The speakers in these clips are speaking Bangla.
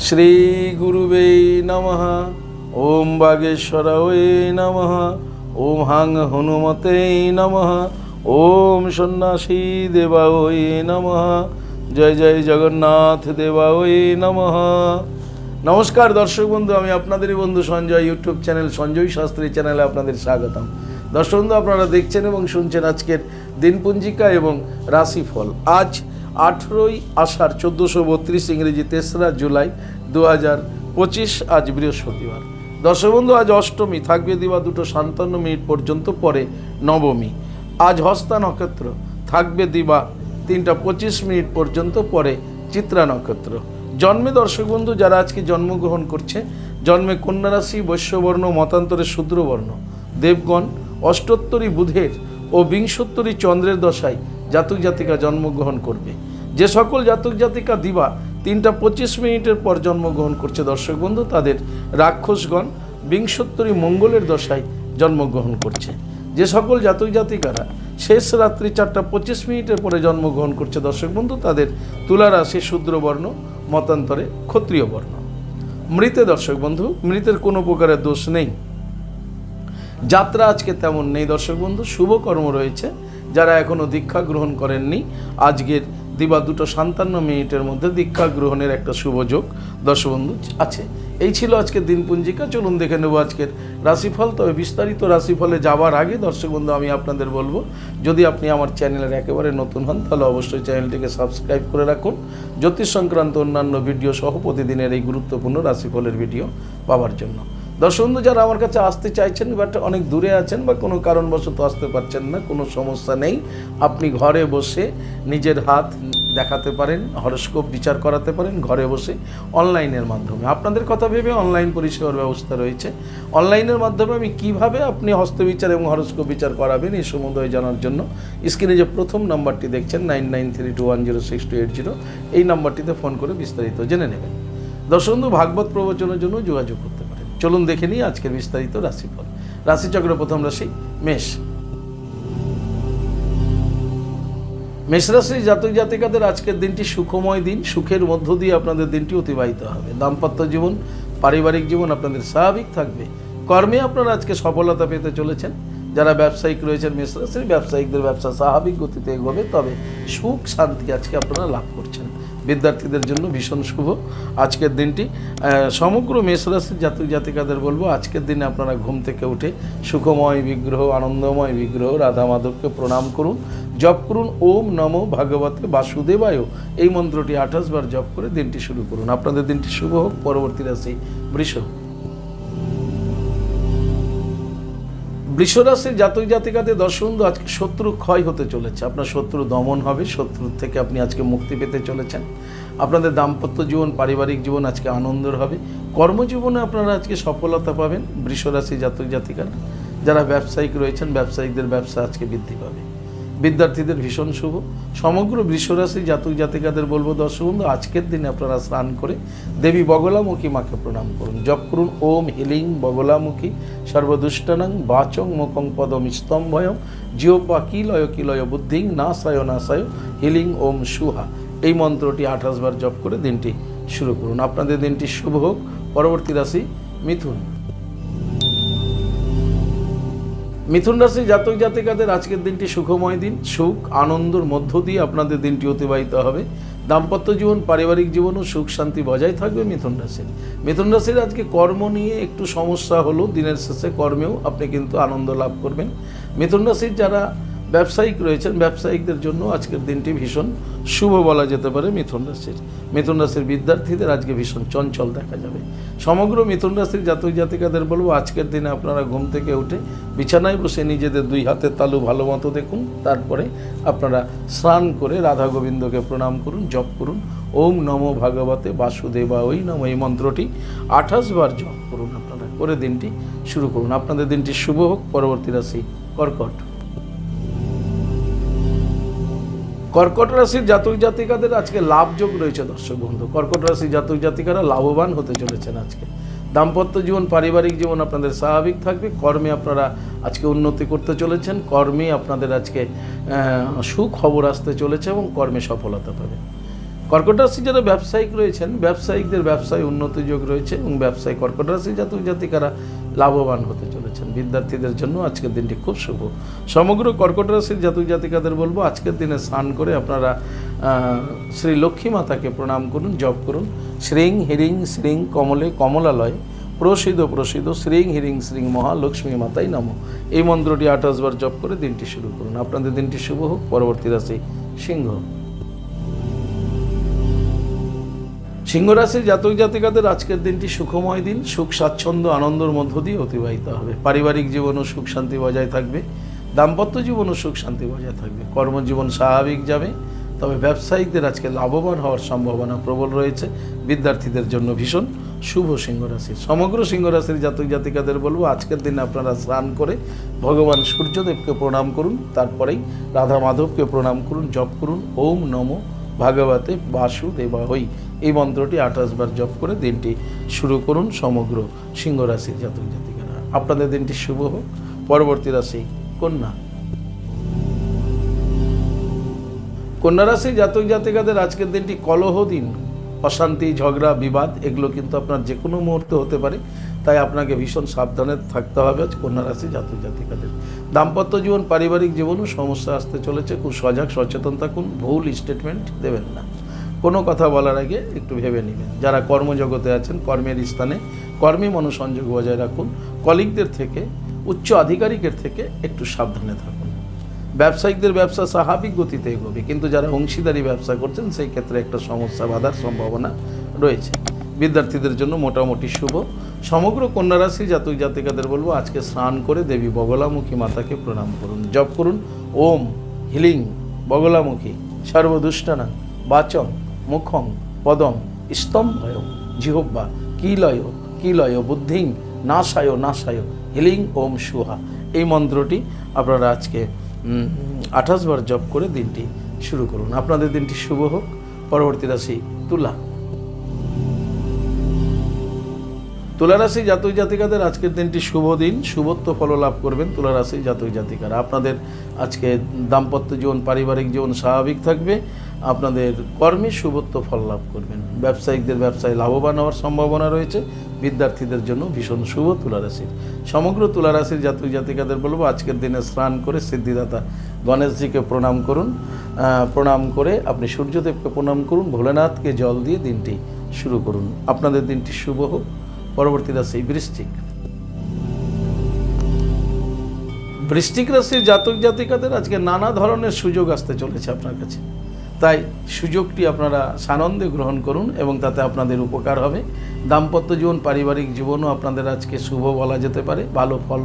শ্রী গুরুবে নমঃ। ওম বাগেশ্বরায় নমঃ। ওম হাং হনুমতে নমঃ। ওম সন্ন্যাসী দেবায় নমঃ। জয় জয় জগন্নাথ দেবায় নমঃ। নমস্কার দর্শক বন্ধু, আমি আপনাদেরই বন্ধু সঞ্জয়, ইউটিউব চ্যানেল সঞ্জয় শাস্ত্রী চ্যানেলে আপনাদের স্বাগতম। দর্শক বন্ধু, আপনারা দেখছেন এবং শুনছেন আজকের দিনপঞ্জিকা এবং রাশিফল। আজ আঠেরোই আষাঢ় চোদ্দোশো বত্রিশ ইংরেজি তেসরা জুলাই দু হাজার পঁচিশ আজ বৃহস্পতিবার। দর্শক বন্ধু আজ অষ্টমী। থাকবে দিবা দুটো সাতান্ন মিনিট পর্যন্ত পরে নবমী। আজ হস্তা নক্ষত্র। থাকবে দিবা তিনটা পঁচিশ মিনিট পর্যন্ত পরে চিত্রা নক্ষত্র। জন্মে দর্শক বন্ধু যারা আজকে জন্মগ্রহণ করছে, জন্মে কন্যা রাশি, বৈশ্যবর্ণ, মতান্তরে শূদ্রবর্ণ। দেবগণ, অষ্টোত্তরী বুধের ও বিংশোত্তরী চন্দ্রের দশায় জাতক জাতিকা জন্মগ্রহণ করবে। যে সকল জাতক জাতিকা দিবা, তিনটা পঁচিশ মিনিটের পর জন্মগ্রহণ করছে দর্শক বন্ধু, তাদের রাক্ষসগণ বিংশোত্তরী মঙ্গলের দশায় জন্মগ্রহণ করছে। যে সকল জাতক জাতিকারা শেষ রাত্রি চারটা পঁচিশ মিনিটের পরে জন্মগ্রহণ করছে দর্শক বন্ধু, তাদের তুলা রাশি শূদ্রবর্ণ, মতান্তরে ক্ষত্রিয় বর্ণ। মৃতে দর্শক বন্ধু, মৃতের কোনো প্রকারের দোষ নেই। যাত্রা আজকে তেমন নেই দর্শক বন্ধু, শুভ কর্ম রয়েছে, যারা এখনও দীক্ষা গ্রহণ করেননি, আজকের দিবা দুটো সান্তান্ন মিনিটের মধ্যে দীক্ষা গ্রহণের একটা শুভ যোগ। দর্শক বন্ধু আছে। এই ছিল আজকের দিনপুঞ্জিকা। চলুন দেখে নেব আজকের রাশিফল। তবে বিস্তারিত রাশিফলে যাওয়ার আগে দর্শক বন্ধু আমি আপনাদের বলব, যদি আপনি আমার চ্যানেলের একেবারে নতুন হন, তাহলে অবশ্যই চ্যানেলটিকে সাবস্ক্রাইব করে রাখুন। জ্যোতিষ সংক্রান্ত অন্যান্য ভিডিও সহ প্রতিদিনের এই গুরুত্বপূর্ণ রাশিফলের ভিডিও পাওয়ার জন্য। দর্শক বন্ধু যারা আমার কাছে আসতে চাইছেন বাট অনেক দূরে আছেন বা কোনো কারণবশত আসতে পারছেন না, কোনো সমস্যা নেই। আপনি ঘরে বসে নিজের হাত দেখাতে পারেন, হরস্কোপ বিচার করাতে পারেন, ঘরে বসে অনলাইনের মাধ্যমে। আপনাদের কথা ভেবে অনলাইন পরিষেবার ব্যবস্থা রয়েছে। অনলাইনের মাধ্যমে আমি কীভাবে আপনি হস্তবিচার এবং হরস্কোপ বিচার করাবেন এই সম্বন্ধে জানার জন্য স্ক্রিনে যে প্রথম নাম্বারটি দেখছেন, nine nine three two one zero six two eight zero, এই নাম্বারটিতে ফোন করে বিস্তারিত জেনে নেবেন। দর্শক ভাগবত প্রবচনের জন্য যোগাযোগ করতে পারেন চলুন দেখে নিই আজকের বিস্তারিত রাশিফল। রাশিচক্র প্রথম রাশি, মেষ। মেষ রাশির জাতক জাতিকাদের আজকের দিনটি সুখময় দিন, সুখের মধ্য দিয়ে আপনাদের দিনটি অতিবাহিত হবে। দাম্পত্য জীবন, পারিবারিক জীবন আপনাদের স্বাভাবিক থাকবে। কর্মে আপনারা আজকে সফলতা পেতে চলেছেন। যারা ব্যবসায়িক রয়েছেন, মেষ রাশির ব্যবসায়িকদের ব্যবসা স্বাভাবিক গতিতে এগোবে। তবে সুখ শান্তি আজকে আপনারা লাভ করছেন। বিদ্যার্থীদের জন্য ভীষণ শুভ আজকের দিনটি। সমগ্র মেষ রাশির জাতক জাতিকাদের বলব, আজকের দিনে আপনারা ঘুম থেকে উঠে সুখময় বিগ্রহ, আনন্দময় বিগ্রহ, রাধা মাধবকে প্রণাম করুন, জপ করুন, ওম নম ভাগবতে বাসুদেবায়। এই মন্ত্রটি আঠাশ বার জপ করে দিনটি শুরু করুন। আপনাদের দিনটি শুভ হোক, পরবর্তী রাশি বৃষ বৃষরাশির জাতক জাতিকাদের দর্শন আজকে শত্রু ক্ষয় হতে চলেছে। আপনার শত্রু দমন হবে, শত্রুর থেকে আপনি আজকে মুক্তি পেতে চলেছেন। আপনাদের দাম্পত্য জীবন, পারিবারিক জীবন আজকে আনন্দের হবে। কর্মজীবনে আপনারা আজকে সফলতা পাবেন বৃষরাশি জাতক জাতিকারা। যারা ব্যবসায়িক রয়েছেন, ব্যবসায়িকদের ব্যবসা আজকে বৃদ্ধি পাবে। বিদ্যার্থীদের ভীষণ শুভ। সমগ্র বৃষরাশি জাতক জাতিকাদের বলব দর্শক বন্ধু আজকের দিনে আপনারা স্নান করে দেবী বগলামুখী মাকে প্রণাম করুন। জপ করুন, ওম হিলিং বগলামুখী, সর্বদুষ্টানং বাচং মুখং পদম স্তম্ভয়ম জিওপা কিলয় কিলয় বুদ্ধিং নাসায় নাসায় হিলিং ওম সুহা। এই মন্ত্রটি আঠাশ বার জপ করে দিনটি শুরু করুন। আপনাদের দিনটি শুভ হোক। পরবর্তী রাশি মিথুন। মিথুন রাশির জাতক জাতিকাদের আজকের দিনটি সুখময় দিন। সুখ, আনন্দর মধ্য দিয়ে আপনাদের দিনটি অতিবাহিত হবে। দাম্পত্য জীবন, পারিবারিক জীবনও সুখ, শান্তি বজায় থাকবে মিথুন রাশির। মিথুন রাশির আজকে কর্ম নিয়ে একটু সমস্যা হলো, দিনের শেষে কর্মেও আপনি কিন্তু আনন্দ লাভ করবেন। মিথুন রাশির যারা ব্যবসায়িক রয়েছেন, ব্যবসায়িকদের জন্য আজকের দিনটি ভীষণ শুভ বলা যেতে পারে মিথুন রাশির। মিথুন রাশির বিদ্যার্থীদের আজকে ভীষণ চঞ্চল দেখা যাবে। সমগ্র মিথুন রাশির জাতক জাতিকাদের বলব, আজকের দিনে আপনারা ঘুম থেকে উঠে বিছানায় বসে নিজেদের দুই হাতের তালু ভালো মতো দেখুন, তারপরে আপনারা স্নান করে রাধা গোবিন্দকে প্রণাম করুন, জপ করুন। ওম নম ভাগবতে বাসুদেবা ওই নম, এই মন্ত্রটি আঠাশ বার জপ করুন আপনারা, করে দিনটি শুরু করুন। আপনাদের দিনটি শুভ হোক, পরবর্তী রাশি কর্কট। কর্কট রাশির জাতক জাতিকাদের আজকে লাভযোগ রয়েছে দর্শক বন্ধু। কর্কট রাশির জাতক জাতিকারা লাভবান হতে চলেছেন আজকে। দাম্পত্য জীবন, পারিবারিক জীবন আপনাদের স্বাভাবিক থাকবে। কর্মে আপনারা আজকে উন্নতি করতে চলেছেন। কর্মে আপনাদের আজকে সুখবর আসতে চলেছে এবং কর্মে সফলতা পাবে। কর্কট রাশি যারা ব্যবসায়িক রয়েছেন, ব্যবসায়িকদের ব্যবসায় উন্নতি যোগ রয়েছে এবং ব্যবসায়ী কর্কট রাশি জাতক জাতিকারা লাভবান হতে চলেছেন বিদ্যার্থীদের জন্য আজকের দিনটি খুব শুভ। সমগ্র কর্কট রাশির জাতক জাতিকাদের বলব, আজকের দিনে স্নান করে আপনারা শ্রী লক্ষ্মী মাতাকে প্রণাম করুন, জপ করুন। শ্রীং হিরিং শ্রীং কমলে কমলালয়, প্রসিদ্ধ প্রসিদ্ধ শ্রীং হিরিং শ্রীং মহালক্ষ্মী মাতাই নম। এই মন্ত্রটি আঠাশ বার জপ করে দিনটি শুরু করুন। আপনাদের দিনটি শুভ হোক। পরবর্তী রাশি সিংহ। সিংহ রাশির জাতক জাতিকাদের আজকের দিনটি সুখময় দিন, সুখ, স্বাচ্ছন্দ্য, আনন্দের মধ্য দিয়ে অতিবাহিত হবে। পারিবারিক জীবনও সুখ, শান্তি বজায় থাকবে, দাম্পত্য জীবনও সুখ, শান্তি বজায় থাকবে। কর্মজীবন স্বাভাবিক যাবে, তবে ব্যবসায়িকদের আজকে লাভবান হওয়ার সম্ভাবনা প্রবল রয়েছে। বিদ্যার্থীদের জন্য ভীষণ শুভ সিংহ রাশি সমগ্র সিংহ রাশির জাতক জাতিকাদের বলব, আজকের দিনে আপনারা স্নান করে ভগবান সূর্যদেবকে প্রণাম করুন, তারপরেই রাধা মাধবকে প্রণাম করুন, জপ করুন, ওম নমঃ ভাগবতে বাসুদেবা হই এই মন্ত্রটি আঠাশ বার জপ করে দিনটি শুরু করুন সমগ্র সিংহ রাশির জাতক জাতিকারা আপনাদের দিনটি শুভ হোক। পরবর্তী রাশি কন্যা। কন্যা রাশির জাতক জাতিকাদের আজকের দিনটি কলহ দিন। অশান্তি, ঝগড়া, বিবাদ, এগুলো কিন্তু আপনার যে কোনো মুহূর্তে হতে পারে। তাই আপনাকে ভীষণ সাবধানে থাকতে হবে কন্যা রাশি জাতক জাতিকাদের দাম্পত্য জীবন, পারিবারিক জীবনও সমস্যা আসতে চলেছে। খুব সজাগ, সচেতন থাকুন, ভুল স্টেটমেন্ট দেবেন না। কোনো কথা বলার আগে একটু ভেবে নেবেন। যারা কর্মজগতে আছেন, কর্মের স্থানে কর্মী মনোসংযোগ বজায় রাখুন। কলিগদের থেকে, উচ্চ আধিকারিকের থেকে একটু সাবধানে থাকুন। ব্যবসায়িকদের ব্যবসা স্বাভাবিক গতিতে এগোবে। কিন্তু যারা অংশীদারি ব্যবসা করছেন, সেই ক্ষেত্রে একটা সমস্যা বাধার সম্ভাবনা রয়েছে। বিদ্যার্থীদের জন্য মোটামুটি শুভ। সমগ্র কন্যা রাশি জাতক জাতিকাদের বলব, আজকে স্নান করে দেবী বগলামুখী মাতাকে প্রণাম করুন, জপ করুন। ওম হিলিং বগলামুখী সর্বদুষ্টানাং বাচম মুখং পদম স্তম্ভয় জিহব্বা কিলয় কিলয় বুদ্ধিং নাশায় নাশায় হিলিং ওম সুহা। এই মন্ত্রটি আপনারা আজকে আঠাশ বার জপ করে দিনটি শুরু করুন। আপনাদের দিনটি শুভ হোক। পরবর্তী রাশি তুলা। তুলা রাশি জাতক জাতিকাদের আজকের দিনটি শুভ দিন, শুভত্ব ফল লাভ করবেন তুলা রাশি জাতক জাতিকারা। আপনাদের আজকে দাম্পত্য জীবন, পারিবারিক জীবন স্বাভাবিক থাকবে। আপনাদের কর্মে শুভত্ব ফল লাভ করবেন। ব্যবসায়িকদের ব্যবসায় লাভবান হওয়ার সম্ভাবনা রয়েছে। বিদ্যার্থীদের জন্য ভীষণ শুভ তুলা রাশির সমগ্র তুলারাশির জাতক জাতিকাদের বলব, আজকের দিনে স্নান করে সিদ্ধিদাতা গণেশজিকে প্রণাম করুন। প্রণাম করে আপনি সূর্যদেবকে প্রণাম করুন। ভোলেনাথকে জল দিয়ে দিনটি শুরু করুন। আপনাদের দিনটি শুভ হোক। পরবর্তী রাশি বৃষ্টিক। বৃষ্টিক রাশির জাতক জাতিকাদের আজকে নানা ধরনের সুযোগ আসতে চলেছে আপনার কাছে। তাই সুযোগটি আপনারা সানন্দে গ্রহণ করুন এবং তাতে আপনাদের উপকার হবে। দাম্পত্য জীবন, পারিবারিক জীবনও আপনাদের আজকে শুভ বলা যেতে পারে। ভালো ফল,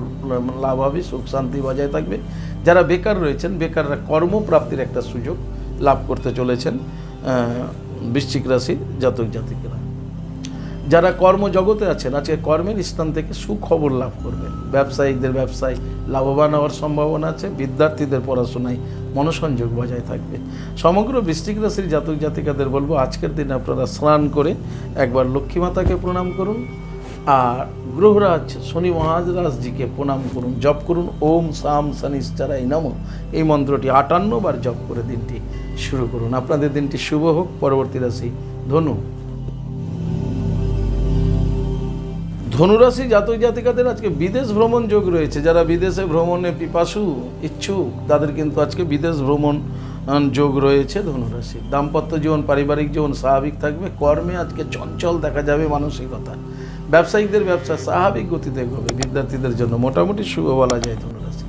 লাভ হবে, সুখ, শান্তি বজায় থাকবে। যারা বেকার রয়েছেন, বেকাররা কর্মপ্রাপ্তির একটা সুযোগ লাভ করতে চলেছেন বৃশ্চিক রাশির জাতক জাতিকেরা। যারা কর্মজগতে আছেন, আজকে কর্মের স্থান থেকে সুখবর লাভ করবেন। ব্যবসায়িকদের ব্যবসায় লাভবান হওয়ার সম্ভাবনা আছে, বিদ্যার্থীদের পড়াশোনায় মনোসংযোগ বজায় থাকবে। সমগ্র বৃষ্টিক রাশির জাতক জাতিকাদের বলব, আজকের দিনে আপনারা স্নান করে একবার লক্ষ্মী মাতাকে প্রণাম করুন, আর গ্রহরাজ শনি মহারাজজিকে প্রণাম করুন, জপ করুন, ওম সাম শনিশ্চারাই নম। এই মন্ত্রটি আটান্নবার জপ করে দিনটি শুরু করুন। আপনাদের দিনটি শুভ হোক, পরবর্তী রাশি ধনু। ধনুরাশি জাতক জাতিকাদের আজকে বিদেশ ভ্রমণ যোগ রয়েছে। যারা বিদেশে ভ্রমণে পিপাসু, ইচ্ছুক, তাদের কিন্তু আজকে বিদেশ ভ্রমণ যোগ রয়েছে ধনুরাশি। দাম্পত্য জীবন, পারিবারিক জীবন স্বাভাবিক থাকবে। কর্মে আজকে চঞ্চল দেখা যাবে মানসিকতা। ব্যবসায়িকদের ব্যবসা স্বাভাবিক গতিতে হবে বিদ্যার্থীদের জন্য মোটামুটি শুভ বলা যায় ধনুরাশি।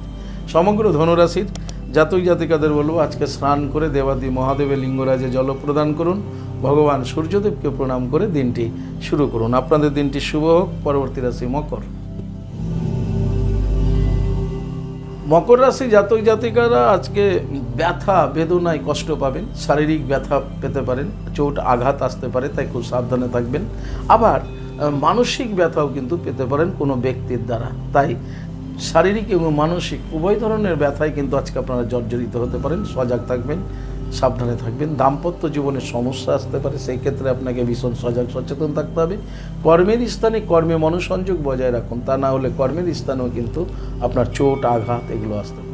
সমগ্র ধনুরাশির জাতক জাতিকাদের বলব, আজকে স্নান করে দেবাদি মহাদেবের লিঙ্গরাজে জল প্রদান করুন। ভগবান সূর্যদেবকে প্রণাম করে দিনটি শুরু করুন। আপনাদের দিনটি শুভ হোক। পরবর্তী রাশি মকর। মকর রাশি জাতক জাতিকারা আজকে ব্যথা, বেদনায় কষ্ট পাবেন, শারীরিক ব্যথা পেতে পারেন, চোট, আঘাত আসতে পারে, তাই খুব সাবধানে থাকবেন। আবার মানসিক ব্যথাও কিন্তু পেতে পারেন কোনো ব্যক্তির দ্বারা। তাই শারীরিক এবং মানসিক, উভয় ধরনের ব্যথায় কিন্তু আজকে আপনারা জর্জরিত হতে পারেন, সজাগ থাকবেন, সাবধানে থাকবেন। দাম্পত্য জীবনে সমস্যা আসতে পারে, সেই ক্ষেত্রে আপনাকে ভীষণ সজাগ, সচেতন থাকতে হবে। কর্মের স্থানে কর্মে মনোসংযোগ বজায় রাখুন, তা না হলে কর্মের স্থানেও কিন্তু আপনার চোট, আঘাত এগুলো আসতে পারে।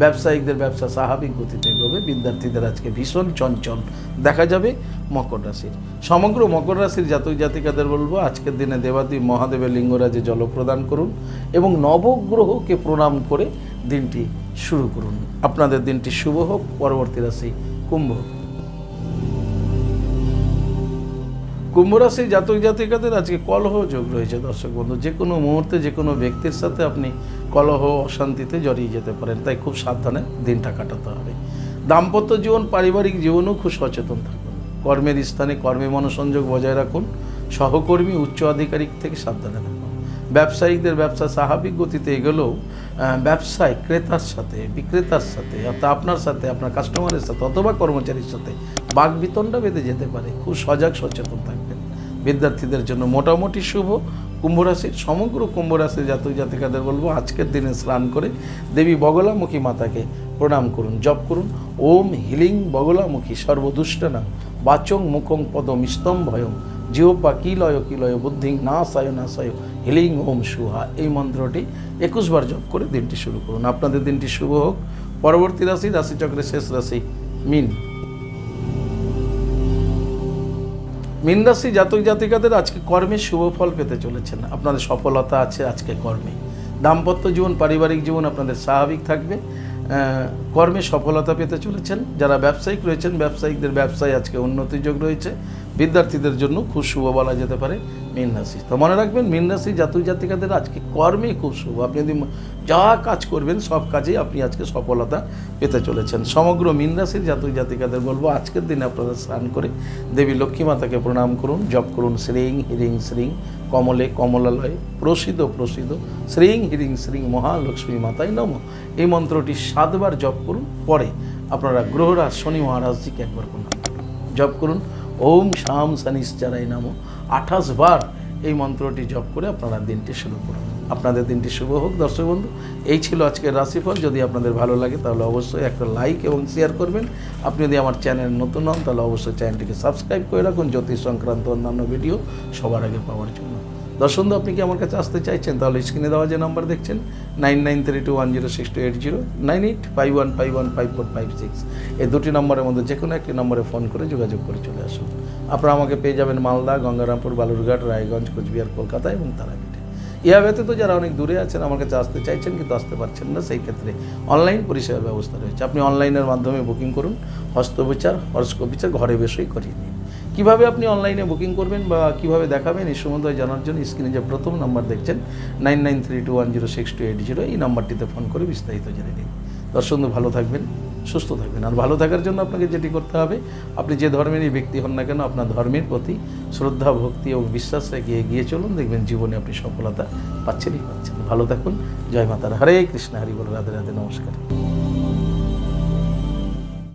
ব্যবসায়িকদের ব্যবসা স্বাভাবিক গতিতে এগোবে, বিদ্যার্থীদের আজকে ভীষণ চঞ্চল দেখা যাবে মকর রাশির। সমগ্র মকর রাশির জাতক জাতিকাদের বলব, আজকের দিনে দেবাদেবী মহাদেবের লিঙ্গরাজে জল প্রদান করুন এবং নবগ্রহকে প্রণাম করে দিনটি শুরু করুন। আপনাদের দিনটি শুভ হোক, পরবর্তী রাশি কুম্ভ কুম্ভ রাশির জাতক জাতিকাদের আজকে কলহ যোগ রয়েছে, দর্শক বন্ধু। যে কোনো মুহূর্তে, যে কোনো ব্যক্তির সাথে আপনি কলহ, অশান্তিতে জড়িয়ে যেতে পারেন। তাই খুব সাবধানে দিনটা কাটাতে হবে। দাম্পত্য জীবন, পারিবারিক জীবনেও খুব সচেতন থাকুন। কর্মের স্থানে কর্মে মনোসংযোগ বজায় রাখুন। সহকর্মী, উচ্চ আধিকারিক থেকে সাবধানে থাকুন। ব্যবসায়িকদের ব্যবসা স্বাভাবিক গতিতে এগোলেও ব্যবসায় ক্রেতার সাথে, বিক্রেতার সাথে, অর্থাৎ আপনার সাথে, আপনার কাস্টমারের সাথে অথবা কর্মচারীর সাথে বাঘ বিতণ্ডা বেঁধে যেতে পারে। খুব সজাগ, সচেতন থাকবেন বিদ্যার্থীদের জন্য মোটামুটি শুভ কুম্ভ রাশির সমগ্র কুম্ভ রাশির জাতক জাতিকাদের বলব, আজকের দিনে স্নান করে দেবী বগলামুখী মাতাকে প্রণাম করুন, জপ করুন। ওম হিলিং বগলামুখী, সর্বদুষ্টনা, বাচং মুখং পদম স্তম্ভয়ং, জিহ্বা কিলয় কিলয় বুদ্ধিং না সায় না সায় হিলিং ওম সুহা। এই মন্ত্রটি একুশবার জপ করে দিনটি শুরু করুন। আপনাদের দিনটি শুভ হোক। পরবর্তী রাশি, রাশিচক্রের শেষ রাশি, মিন। মীন রাশি জাতক জাতিকাদের আজকে কর্মে শুভ ফল পেতে চলেছেন। আপনাদের সফলতা আছে আজকে কর্মে। দাম্পত্য জীবন, পারিবারিক জীবন আপনাদের স্বাভাবিক থাকবে। কর্মে সফলতা পেতে চলেছেন। যারা ব্যবসায়িক রয়েছেন, ব্যবসায়িকদের ব্যবসায় আজকে উন্নতি যোগ রয়েছে। বিদ্যার্থীদের জন্য খুব শুভ বলা যেতে পারে মীন রাশি। তো মনে রাখবেন, মীন রাশি জাতক জাতিকাদের আজকে কর্মেই খুব শুভ। আপনি যদি যা কাজ করবেন, সব কাজেই আপনি আজকে সফলতা পেতে চলেছেন। সমগ্র মীন রাশির জাতক জাতিকাদের বলব, আজকের দিনে আপনারা স্নান করে দেবী লক্ষ্মী মাতাকে প্রণাম করুন, জপ করুন, শ্রীং হিরিং শ্রীং কমলে কমলালয় প্রসিদ্ধ প্রসিদ্ধ শ্রীং হিরিং শ্রীং মহালক্ষ্মী মাতাই নম। এই মন্ত্রটি সাতবার জপ করুন, পরে আপনারা গ্রহরাজ শনি মহারাজজিকে একবার প্রণাম করুন। জপ করুন। ওম শাম শনিশ্চারাই নাম। আঠাশ বার এই মন্ত্রটি জপ করে আপনারা দিনটি শুরু করুন। আপনাদের দিনটি শুভ হোক, দর্শক বন্ধু। এই ছিল আজকের রাশিফল। যদি আপনাদের ভালো লাগে তাহলে অবশ্যই একটা লাইক এবং শেয়ার করবেন। আপনি যদি আমার চ্যানেল নতুন হন তাহলে অবশ্যই চ্যানেলটিকে সাবস্ক্রাইব করে রাখুন। জ্যোতিষ সংক্রান্ত অন্যান্য ভিডিও সবার আগে পাওয়ার জন্য। দর্শক বন্ধু, আপনি কি আমার কাছে আসতে চাইছেন? তাহলে স্ক্রিনে দেওয়া যে নাম্বার দেখছেন nine nine three two one zero six two eight zero nine eight five one five one five four five six এই দুটি নম্বরের মধ্যে যে কোনো একটি নম্বরে ফোন করে যোগাযোগ করে চলে আসুন। আপনারা আমাকে পেয়ে যাবেন মালদা গঙ্গারামপুর বালুরঘাট রায়গঞ্জ কোচবিহার কলকাতা এবং তারাপীঠে। ইহা ব্যতীত যারা অনেক দূরে আছেন আমার কাছে আসতে চাইছেন কিন্তু আসতে পারছেন না সেই ক্ষেত্রে অনলাইন পরিষেবার ব্যবস্থা রয়েছে। আপনি অনলাইনের মাধ্যমে বুকিং করুন হস্তবিচার হরস্কোপ বিচার ঘরে বসেই করিয়ে কীভাবে আপনি অনলাইনে বুকিং করবেন বা কীভাবে দেখাবেন, এই সম্বন্ধে জানার জন্য স্ক্রিনে যে প্রথম নাম্বার দেখছেন nine nine three zero six two eight zero এই নাম্বারটিতে ফোন করে বিস্তারিত জেনে নিন। দর্শক ভালো থাকবেন, সুস্থ থাকবেন। আর ভালো থাকার জন্য আপনাকে যেটি করতে হবে, আপনি যে ধর্মেরই ব্যক্তি হন না কেন, আপনার ধর্মের প্রতি শ্রদ্ধা, ভক্তি এবং বিশ্বাস এগিয়ে চলুন। দেখবেন জীবনে আপনি সফলতা পাচ্ছেনই পাচ্ছেন। ভালো থাকুন। জয় মাতার। হরে কৃষ্ণ। হরি বল। রাধে রাধে। নমস্কার।